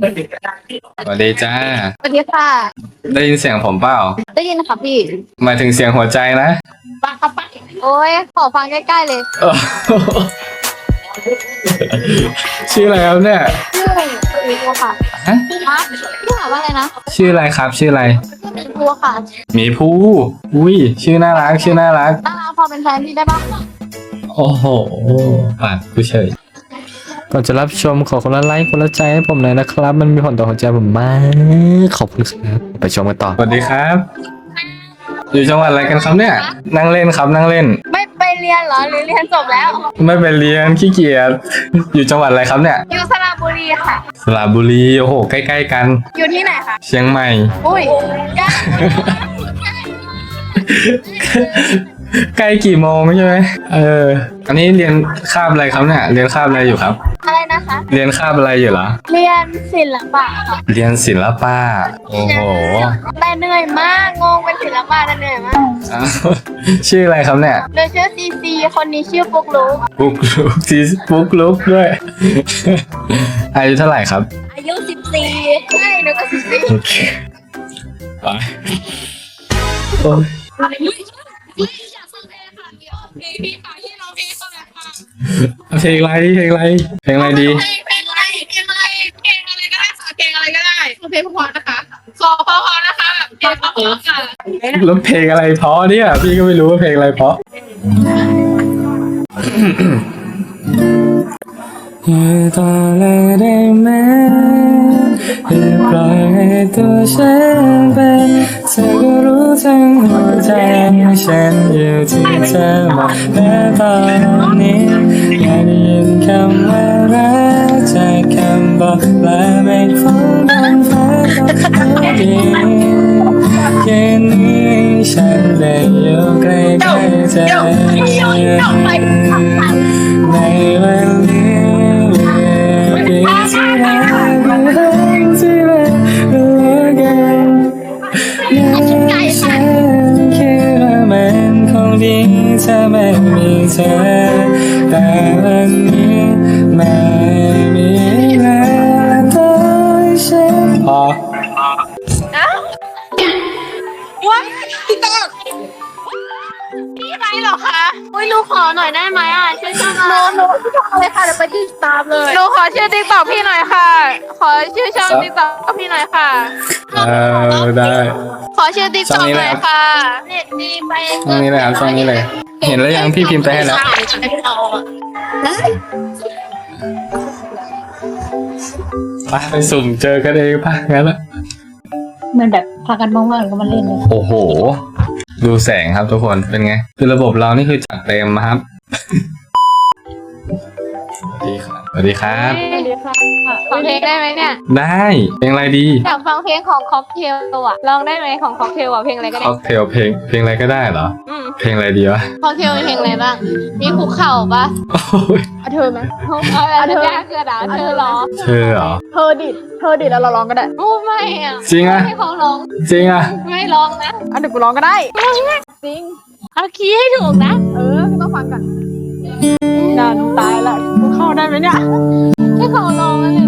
สวัสดีจ้า สวัสดีค่ะ ได้ยินเสียงผมเปล่า ได้ยินค่ะพี่ หมายถึงเสียงหัวใจนะปักกระปักโอ้ยขอฟังใกล้ๆเลยโอ้โหชื่ออะไรครับเนี่ย ชื่อมีบัวค่ะฮะ ฮะพี่ถามว่าอะไรนะชื่ออะไรครับ ชื่ออะไรชื่อมีบัวค่ะหมีภูอุ้ย ชื่อน่ารัก ชื่อน่ารัก น่ารักพอเป็นแฟนพี่ได้ปะโอ้โหปัดกูเฉย ก่อนจะรับชมขอคนละไลค์คนละใจให้ผมหน่อยนะครับ มันมีผลต่อหัวใจผมมาก ขอบคุณครับไปชมกันต่อ สวัสดีครับ อยู่จังหวัดอะไรกันครับเนี่ย นั่งเล่นครับนั่งเล่น ไม่ไปเรียนเหรอหรือเรียนจบแล้ว ไม่ไปเรียนขี้เกียจ อยู่จังหวัดอะไรครับเนี่ย อยู่สระบุรีค่ะ สระบุรีโอ้โหใกล้ๆกัน อยู่ที่ไหนคะ เชียงใหม่ อุ้ยใกล้ ใกล้กี่โมงใช่ไหมเออ อันนี้เรียนคาบอะไรครับเนี่ย เรียนคาบอะไรอยู่ครับ อะไรนะคะ เรียนคาบอะไรอยู่เหรอ เรียนศิลปะค่ะเรียนศิลปะ โอ้โหแต่เหนื่อยมาก งงเป็นศิลปะแต่เหนื่อยมากอ้าวชื่ออะไรครับเนี่ย โดยชื่อซีซีคนนี้ชื่อปุ๊กลุกปุ๊กลุกซีปุ๊กลุกด้วย อายุเท่าไหร่ครับ อายุสิบสี่ใช่หนูก็สิบสี่โอเคไปโอ้ย เพลงอะไรเพลงอะไรเพลงอะไรดี เพลงอะไรเพลงอะไรเพลงอะไรก็ได้ค่ะเพลงอะไรก็ได้เพลงเพราะๆนะคะขอเพราะๆนะคะแบบเพลงเพราะๆค่ะแล้วเพลงอะไรเพราะเนี่ย พี่ก็ไม่รู้ว่าเพลงอะไรเพราะ อย่าต่อเลยได้ไหม อย่าปล่อยให้ตัวฉันเป็นเธอก็รู้ทั้งหัวใจฉันอยู่ที่เธอหมดแม้ตอนนี้อยากได้ยินคำว่ารักจากคำบอกลาไม่คงบนฟ้าต้องดีแค่นี้ฉันได้อยู่ใกล้ๆเธอในวัน หนูขอหน่อยได้ไหมอะช่วยช่วยหนูหนูเลยค่ะเดี๋ยวไปติดตามเลยหนูขอชื่อติ๊กต็อกพี่หน่อยค่ะ ขอชื่อช่องติ๊กต็อกพี่หน่อยค่ะ เออได้ ขอชื่อติ๊กช่ต็อองกนี้หเลยน่อยครับค่ะเน็ตดีไปช่องนี้เลยครับช่องนี้เลย เห็นแล้วยังพี่พิมพ์ไปให้แล้วไปไปสุ่มเจอกันเองป่ะงั้นละมันแบบพากันมากๆแล้วก็มาเล่นเลยโอ้โห ดูแสงครับทุกคนเป็นไง คือระบบเรานี่คือจัดเต็มครับ ดีครับสวัสดีครับ สวัสดีค่ะฟังเพลงได้ไหมเนี่ย ได้เพลงอะไรดีอยากฟังเพลงของค็อกเทลอะลองได้ไหมของค็อกเทลอะเพลงอะไรก็ได้ ค็อกเทลเพลงเพลงอะไรก็ได้เหรอ อืมเพลงอะไรดีวะค็อกเทลมีเพลงอะไรบ้าง มีคุกเข่าปะโอ้ยเอาเธอไหม เอาอะไรยากเกินอะเธอร้องเธอเหรอ เธอดิดเธอดิดแล้วเราร้องก็ได้โอ้ไม่อะจริงอะให้เขาร้อง จริงอะไม่ร้องนะอันเดี๋ยวกูร้องก็ได้จริงเอาคีย์ให้ถูกนะ เออต้องฟังกันดันตายละกูเข้า ได้ไหมเนี่ย ให้เขาลองอะไรนิดเดีย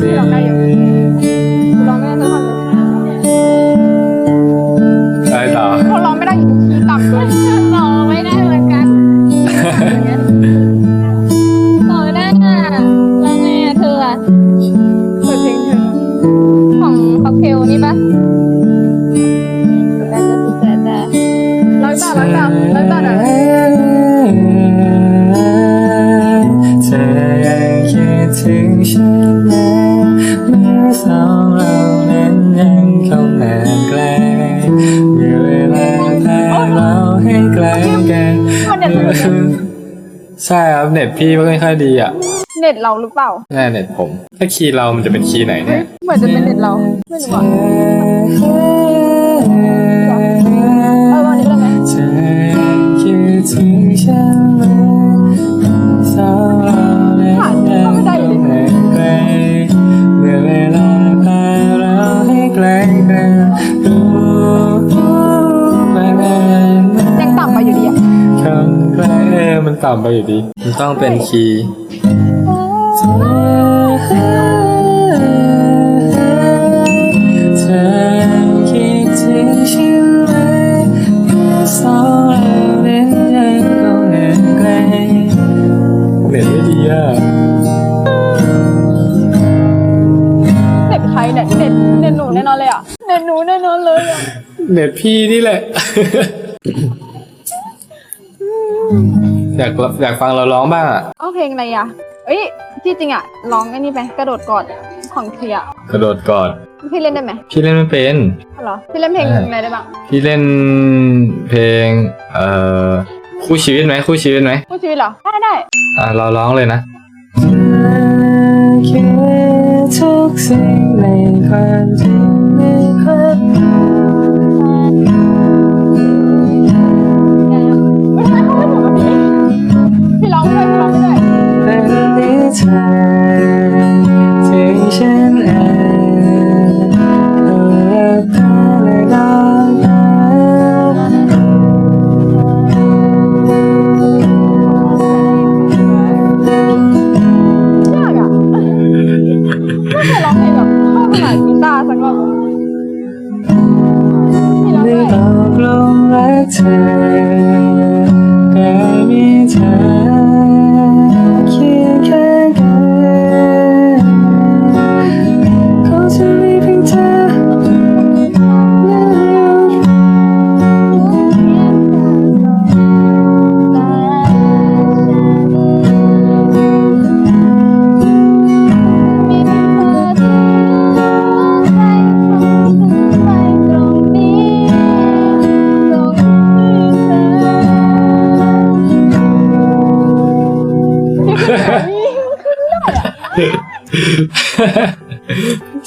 เธ ใช่ครับเน็ตพี่ไม่ค่อยดีอะเน็ตเราหรือเปล่าแน่เน็ตผม ถ้าคีย์เรามันจะเป็นคีย์ไหนเนี่ย เหมือนจะเป็นเน็ตเราไม่รู้อะเออวันนี้ได้ไหมเธอคิดถึงฉันไหมสาวเราเล่นกันไกลเมื่อเวลาพาเราให้ไกลกันรู้ไหม เออมันต่ำไปอยู่ดี มันต้องเป็นคีย์เหมสาวเราเล่นยังคงเล่นไกลเน็ตไม่ดีอะเน็ตใครเน็ตเน็ตเน็ตหนูแน่นอนเลยอะเน็ตหนูแน่นอนเลยอะ เน็ตพี่นี่แหละ อยากอยากฟังเราร้องบ้างอะเอาเพลงอะไรอะ เอ้ยที่จริงอะร้องไอ้นี่ไปกระโดดกอดของเทียกระโดดกอดพี่เล่นได้ไหมพี่เล่นไม่เป็นเหรอพี่เล่นเพลงใช่อะไรได้บ้างพี่เล่นเพลงเอ่อคู่ชีวิตไหมคู่ชีวิตไหมพูดชีวิตเหรอได้ได้อะเราร้องเลยนะคิดทุกสิ่งในความจริงในคว เ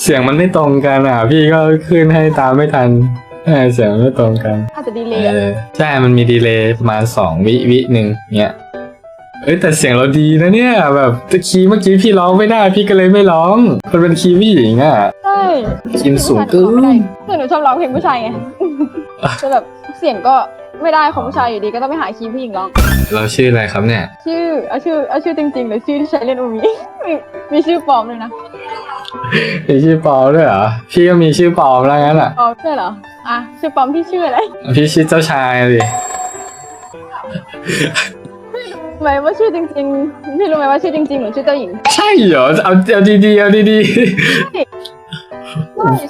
เสียงมันไม่ตรงกันอะ พี่ก็ขึ้นให้ตามไม่ทันเออเสียงมันไม่ตรงกันอาจจะดีเลเอย์อใช่มันมีดีเลย์ประมาณสองวิวิหนึ่งเนี้ยเอ้ยแต่เสียงเราดีนะเนี่ย แบบตะคีย์เมื่อกี้พี่ร้องไม่ได้ พี่ก็เลยไม่ร้องมันเป็นคีย์ผู้หญิงอะ ใช่กินสูงเกินไม่ได้แต่หนูชอบร้องเพลงผู้ชายไงแต่แบบเสียงก็ ไม่ได้ของผู้ชายอยู่ดีก็ต้องไปหาคีย์ผู้หญิงร้อง เราชื่ออะไรครับเนี่ย ชื่อเอาชื่อเอาชื่อจริงๆหรือชื่อที่ใช้เล่นอูมิมีมีชื่อปลอมเลยนะมีชื่อปลอมด้วยเหรอ พี่ก็มีชื่อปลอมแล้วงั้นอะ ปลอมใช่เหรออะชื่อปลอมพี่ชื่ออะไรพี่ชื่อเจ้าชายดิรู้ไหมว่าชื่อจริงๆพี่รู้ไหมว่าชื่อจริงๆหนูชื่อเจ้าหญิง ใช่เหรอ เอาเอาดีๆเอาดี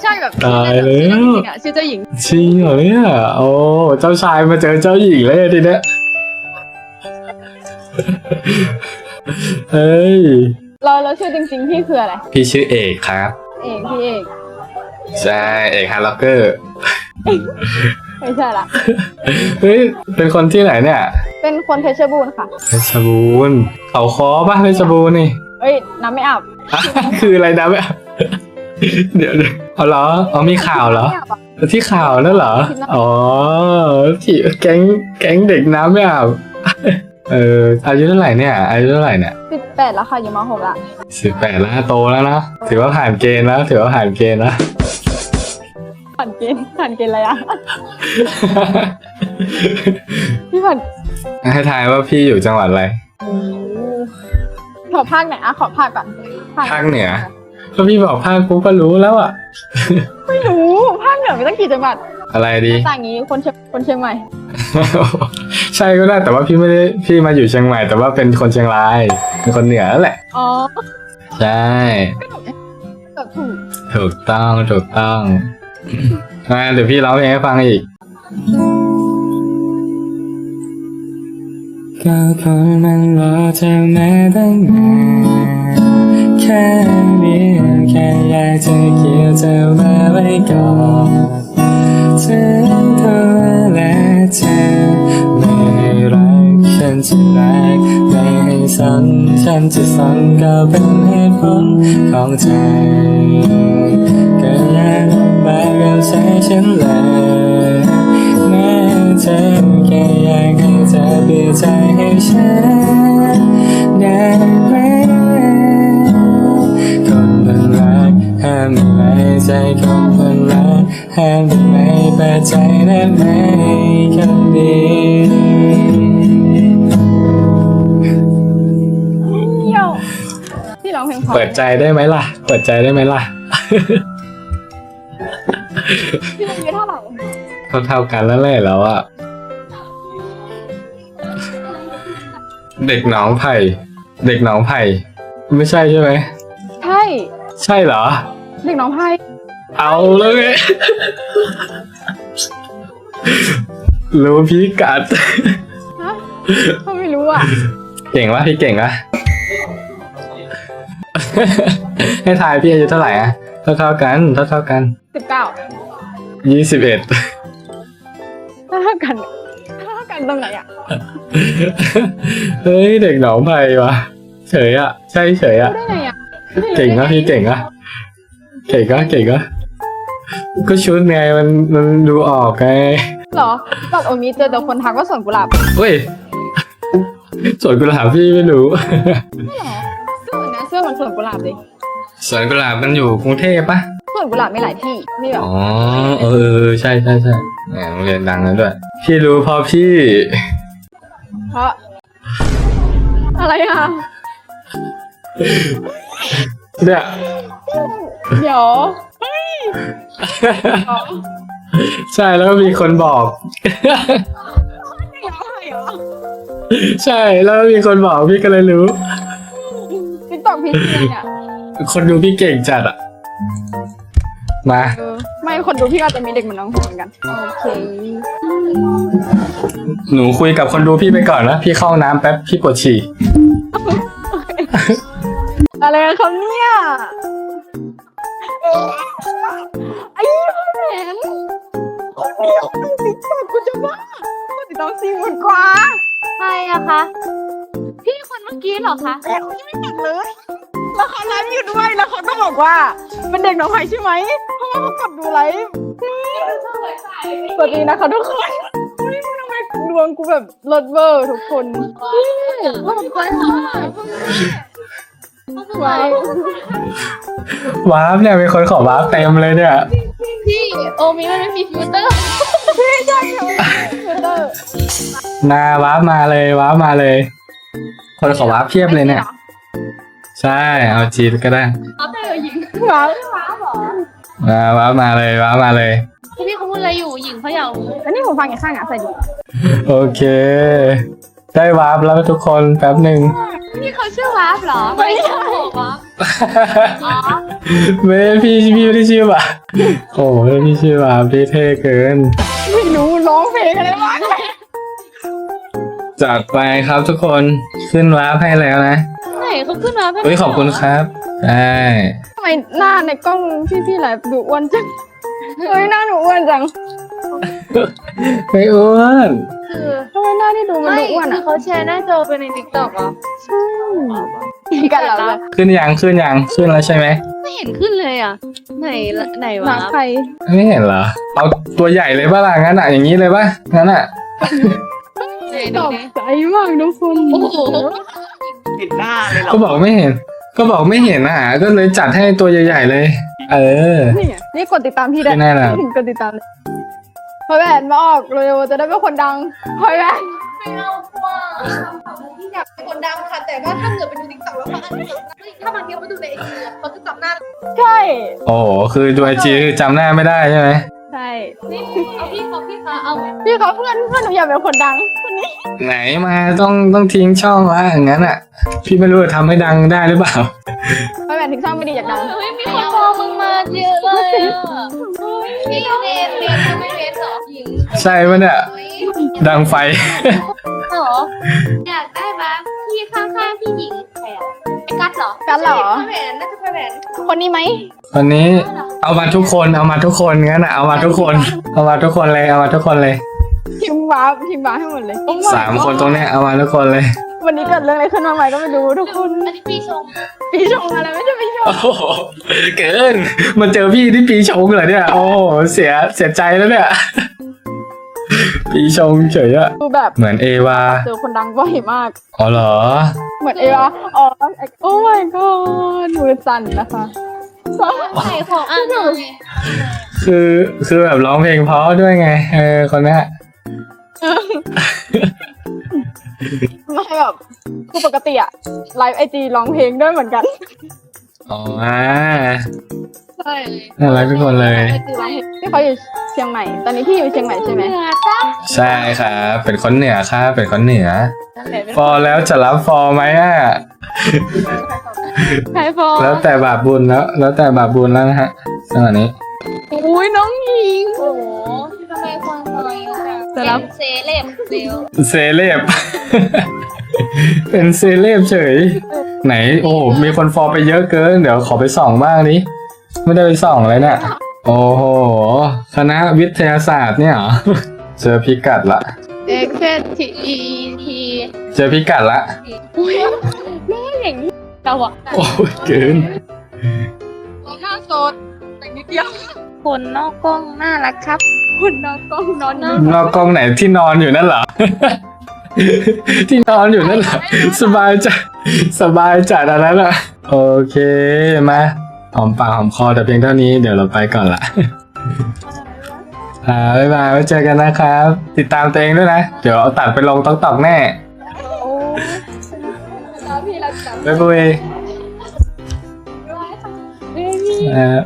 ใช่แบบตายแล้วจริงๆอะชื่อเจ้าหญิงๆจริงเหรอเนี่ยโอ้เจ้าชายมาเจอเจ้าหญิงเลยทีเนี้ยเฮ้ยเราเราชื่อจริงๆพี่คืออะไร พี่ชื่อเอกครับ เอกพี่เอกใช่เอกฮาร์ล็อกเกอร์ไม่ใช่ละเฮ้ยเป็นคนที่ไหนเนี่ย เป็นคนเพชรบูรณ์ค่ะเพชรบูรณ์เขาคอป่ะเพชรบูรณ์นี่เอ้ยน้ำไม่อาบอะคืออะไรนะแม่เดี๋ยว เดี๋ยวเอาเหรอเอามีข่าวเหรอน้ำไม่อาบอะที่ข่าวนั่นเหรอที่นั่นอ๋อที่แก๊งแก๊งเด็กน้ำไม่อาบเอออายุเท่าไหร่เนี่ย อายุเท่าไหร่เนี่ยสิบแปดแล้วค่ะอยู่มหกละสิบแปดแล้วโตแล้วนะถือว่าผ่านเกณฑ์แล้วถือว่าผ่านเกณฑ์แล้วผ่านเกณฑ์ผ่านเกณฑ์อะไรอะพี่ผ่านให้ทายว่าพี่อยู่จังหวัดอะไรขอภาคไหนอะขอภาคก่อนภาคเหนือ ก็พี่บอกภาคกูก็รู้แล้วอะ ไม่รู้ภาคเหนือมีตั้งกี่จังหวัดอะไรดีต่างงี้คนเชียงคนเชียงใหม่ ใช่ก็ได้แต่ว่าพี่ไม่ได้พี่มาอยู่เชียงใหม่ แต่ว่าเป็นคนเชียงรายเป็นคนเหนือนั่นแหละ อ๋อ ใช่แบบถูกถูกต้องถูกต้องอ่าเดี๋ยวพี่ร้องเพลงให้ฟังอีกก็คนมันรอเธอมาตั้งนาน แค่นี้แค่อยากจะเกี่ยวเธอมาไว้ก่อนถึงตัวและเธอไม่รักฉันเป็นที่แรกไม่ให้สันฉันจะสันก็เป็นเหตุผลของใจก็ยังมากับใจฉันเลย ใจได้ไหมคนดีเที่ยวพี่ร้องเพลงเพราะเปิดใจได้ไหมล่ะ เปิดใจได้ไหมล่ะ พี่อายุเท่าไหร่เขาเท่าๆกันแล้วแหละแล้วอะเด็กหนองไผ่ เด็กหนองไผ่ ไม่ใช่ใช่ไหม ใช่ ใช่เหรอ เด็กน้องไพ่ เอาแล้วไง รู้พี่กัดฮะเขาไม่รู้อะ เก่งวะพี่เก่งวะ ให้ทายพี่อายุเท่าไหร่อะเท่าเท่าๆกันเท่าเท่าๆกันสิบเก้ายี่สิบเอ็ดเท่ากันเท่ากันตรงไหนอะ เฮ้ยเด็กหนองไผ่วะเฉยอะใช่เฉยอะ รู้ได้ไงอะเก่งนะพี่เก่งอะเก่งก็เก่งก็ ก็ชุดไงมันมันดูออกไงเหรอตอนโอมิเจอแต่คนทักว่าสวนกุหลาบเฮ้ยสวนกุหลาบพี่ไม่รู้เสื้อเหมือนนะเสื้อเหมือนสวนกุหลาบเลยสวนกุหลาบมันอยู่กรุงเทพปะสวนกุหลาบมีหลายที่มีแบบอ๋อเออใช่ใช่ใช่แหมโรงเรียนดังนั้นด้วย พี่รู้เพอพี่ เพราะ อะไรอะ เนี่ยเดี๋ยวอ๋อใช่แล้วก็มีคนบอก ใช่แล้วก็มีคนบอกพี่ก็เลยรู้ติ๊กต็อกพี่เเนี่ยคนดูพี่เก่งจัดอะมาเออไม่คนดูพี่ก็อาจจะมีเด็กเหมือนน้องเหมือนกันโอเคหนูคุยกับคนดูพี่ไปก่อนนะพี่เข้าห้องน้ำแป๊บพี่ปวดฉี่ อะไรกันเขาเนี่ยไอ้แหวนคนเดียวดูติ๊กต็อกกูจะบ้าคนติดตามสี่หมื่นกว่าใครอะคะ พี่คนเมื่อกี้เหรอคะ แต่เขายังไม่ตัดเลย แล้วเขาไลฟ์อยู่ด้วยแล้วเขาก็บอกว่า เป็นเด็กน้องไผ่ใช่ไหมเพราะว่าเขากดดูไลฟ์สวัสดีนะคะทุกคนเฮ้ยทำไมดวงกูแบบลดเวอร์ทุกคนขอบคุณค่ะ ไว้วาร์ปเนี่ยมีคนขอวาร์ปเต็มเลยเนี่ย พี่โอมิมันไม่มีฟิลเตอร์พี่ใช่ค่ะเทอร์นาวาร์ปมาเลยวาร์ปมาเลย คนขอวาร์ปเพียบเลยเนี่ย ใช่เอาจีก็ได้อัพได้เลยหญิงว้าวมาวาร์ปมาเลยวาร์ปมาเลยพี่เขาพูดอะไรอยู่หญิงเขาอยากรู้แล้วนี่ผมฟังอย่างข้างอะใส่ดูโอเค ได้วาร์ปแล้วทุกคนแป๊บหนึ่ง พี่เขาชื่อวาร์ปเหรอ ไม่ใช่วาร์ปอ๋อไม่พี่พี่ไม่ได้ชื่อวะโอ้ยพี่ชื่อวาร์ปพี่เท่เกิน ไม่รู้ร้องเพลงอะไรวะจัดไปครับทุกคนขึ้นวาร์ปให้แล้วนะไหนเขาขึ้นมาเป็นเฮ้ยขอบคุณครับได้ทำไมหน้าในกล้องพี่พี่ไลฟ์ดูอ้วนจังเฮ้ยหน้าหนูอ้วนจัง ไม่อ้วนคือทำไมหน้าที่ดูมันไม่ดูอ้วนคืออะเขาแชร์หน้าจอไปในติ๊กต็อกเหรอใช่กันแล้วเลยขึ้นยังขึ้นยังขึ้นแล้วใช่ไหมไม่เห็นขึ้นเลยอะ ไหนละไหนหมาวาร์ปใครไม่เห็นเหรอเอาตัวใหญ่เลยป่ะล่ะงั้นอะอย่างนี้เลยป่ะงั้นอะไหนตดูกดิใจมากทุกคนโอ้โหปิดหน้าเลยเหรอก็บอกไม่เห็น ก็บอกไม่เห็นอะก็เลยจัดให้ตัวใหญ่ๆเลย เออ นี่ไงนี่กดติดตามพี่ได้ไม่แน่ล่ะกดติดตามเลย พอยแหวนมาออกเร็วๆจะได้เป็นคนดังพอยแหวนไม่เอาว่าอยากเป็นคนดังค่ะ แต่ว่าถ้าเกิดไปดูติ๊กต็อกแล้วเขาอาจจะถ้าบางทีเขาไปดูในไอจีเขาจะจำหน้า ใช่ โอ้โหคือดูไอจีคือจำหน้าไม่ได้ใช่ไหมใช่นี่เอาพี่เขาพี่คะเอาพี่เขาเพื่อนเพื่อนหนูอยากเป็นคนดังคนนี้ ไหนมาต้องต้องทิ้งช่องละอย่างนั้นอะ พี่ไม่รู้จะทำให้ดังได้หรือเปล่าพอยแหว นถึงช่างไม่ดีอยากดังเฮ้ยมีคนมองมึงมาเยอะเลยอะพี่เนทเนททำไมเนทเหรอหญิงใช่ปะเนี่ยดังไฟ เหรออยากได้บ้างพี่ข้างๆพี่หญิงใครอะไอ้กัดเหรอกันเหรอพระแหวนน่าจะพระแหวนคนนี้ไหมวันนี้เอามาทุกคนเอามาทุกคนงั้นอะเอามาทุกคน เอามาทุกคนเลยเอามาทุกคนเลยทีมว้าทีมว้าให้หมดเลย Oh my สามคนตรงเนี้ยเอามาทุกคนเลย วันนี้เกิดเรื่องอะไรขึ้นมาใหม่ก็ไม่รู้ทุกคนอันนี้ปีชงปีชงอะไรไม่ใช่ปีชงโอ้โหเกิน มันเจอพี่ที่ปีชงเหรอเนี่ย โอ้โหเสียเสียใจแล้วเนี่ย ปีชงเฉยอะดูแบบเหมือนเอวาเจอคนดังบ่อยมาก อ๋อเหรอ เหมือนเอวาอ๋อโอ้ my god มือสั่นนะคะใส่ของอ่านหน่อยคือคือแบบร้องเพลงเพราะด้วยไง เออคนเนี้ย ไม่แบบคือปกติอะไลฟ์ไอจีร้องเพลงด้วยเหมือนกัน อ๋ออ่าใช่น่ารักทุกคนเลยไอจีร้องเพลงที่เขาอยู่เชียงใหม่ ตอนนี้พี่อยู่เชียงใหม่ใช่ไหมเหนือจ้าใช่ครับ เป็นคนเหนือครับเป็นคนเหนือ ฟอแล้วจะรับฟอไหมอะใครฟอแล้วแต่บาปบุญแล้ว แล้วแต่บาปบุญแล้วนะฮะจังหวะนี้ อุ้ยน้องหญิง โอ้โหทำไมคนคอยแบบเป็นเซเลบเซลเซเลบ เป็นเซเลบเฉย ไหน โอ้โหมีคนฟอลไปเยอะเกิน เดี๋ยวขอไปส่องบ้างนี้ ไม่ได้ไปส่องเลยเนี่ยโอ้โห คณะวิทยาศาสตร์เนี่ยเหรอ เจอพิกัดละ เอ็กเซทีอีทีเจอพิกัดละ อุ้ยน้องหญิงเราอะโอ้ยเกินหน้าโสดแต่นิด เดียวคนนอกกล้องน่ารักครับคุณนอนกล้องนอนนั่งนอกกล้องไหนที่นอนอยู่นั่นเหรอ ที่นอนอยู่นั่นเหรอ สบายจัดสบายจัดอันนั้นอะ โอเคมาหอมปากหอมคอแต่เพียงเท่านี้เดี๋ยวเราไปก่อนละอ่าบ๊ายบายไว้เจอกันนะครับ ติดตามตัวเองด้วยนะ เดี๋ยวเอาตัดไปลงต๊อกตอกแน่โอ้แล้วพี่รักจังบ๊ายบายเบบี้อ่า